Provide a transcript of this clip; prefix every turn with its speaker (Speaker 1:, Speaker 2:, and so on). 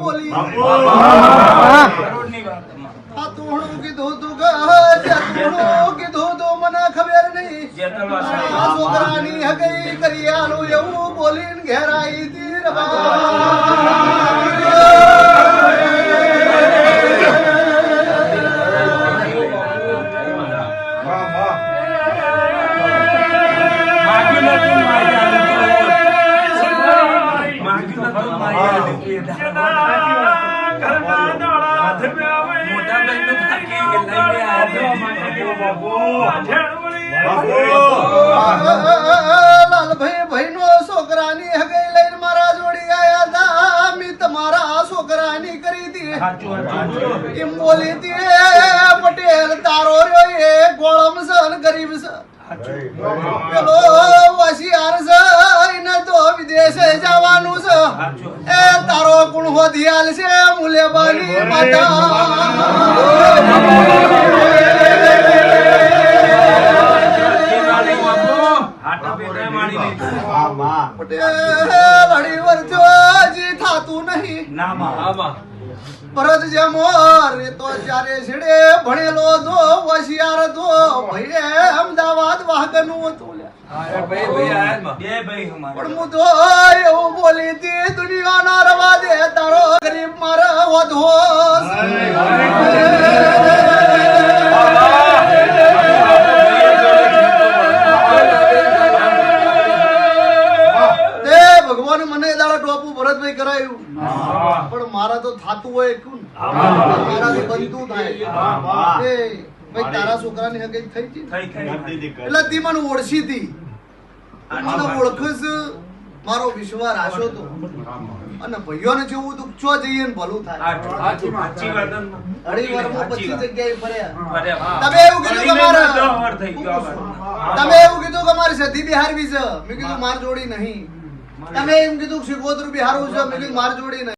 Speaker 1: બોલી. આ તુણું કીધું તું તુણું કીધું તું મને ખબર નહીં. આ છોકરાની હગઈ કરી આલું એવું બોલીને ઘેરાઈ તી લાલભાઈ ભાઈ નો છોકરાની હગઈ લઈને મારા જોડી આયા હતા મી તમારા છોકરાની કરી
Speaker 2: સાચું.
Speaker 1: એમ બોલી તી, પટેલ તારો રહ્યો એ ગોળમ સન ગરીબ સન પેલો તારો ગુણ હોદિયાલ છે મુલેબાની
Speaker 2: હાટા પેટાએ મારી લીધું.
Speaker 1: પટેલ અઢી વર્ષો હજી થાતું નહીં
Speaker 2: ના માં.
Speaker 1: પરત જમોર એ તો ચારે છેડે ભણેલો તો હોશિયાર તો ભાઈ અમદાવાદ વાહકનું હતું લ્યા.
Speaker 2: બે ભાઈ અમારે.
Speaker 1: પણ હું તો એવું બોલી હતી દુનિયાના વધો ભગવાન મને દાડા ટોપું ભરતભાઈ કરાયું. પણ મારા તો થાતું હોય કુન મારાથી બનતું થાય. ભાઈ તારા છોકરાની હગઈ થઈ
Speaker 2: થઈ.
Speaker 1: એટલે તી મને ઓળખી હતી મને ઓળખસ મારો વિશ્વાસ આશો તો. અને ભાઈઓને જેવું તો ચો જઈએ ને ભલું થાય.
Speaker 2: સાચી વાત. એમ.
Speaker 1: અઢી વારમાં પચીસ જગ્યાએ ફર્યા. તમે એવું કીધું કે મારા-
Speaker 2: દસ વાર થઈ ગયો આ વાત.
Speaker 1: તમે એવું કીધું કે મારી સધી બિહારવી છે. મેં કીધું માર જોડી નહીં. તમે એમ કીધું કે શિકોતરું બિહારવું છે. મેં કીધું માર જોડી નહીં.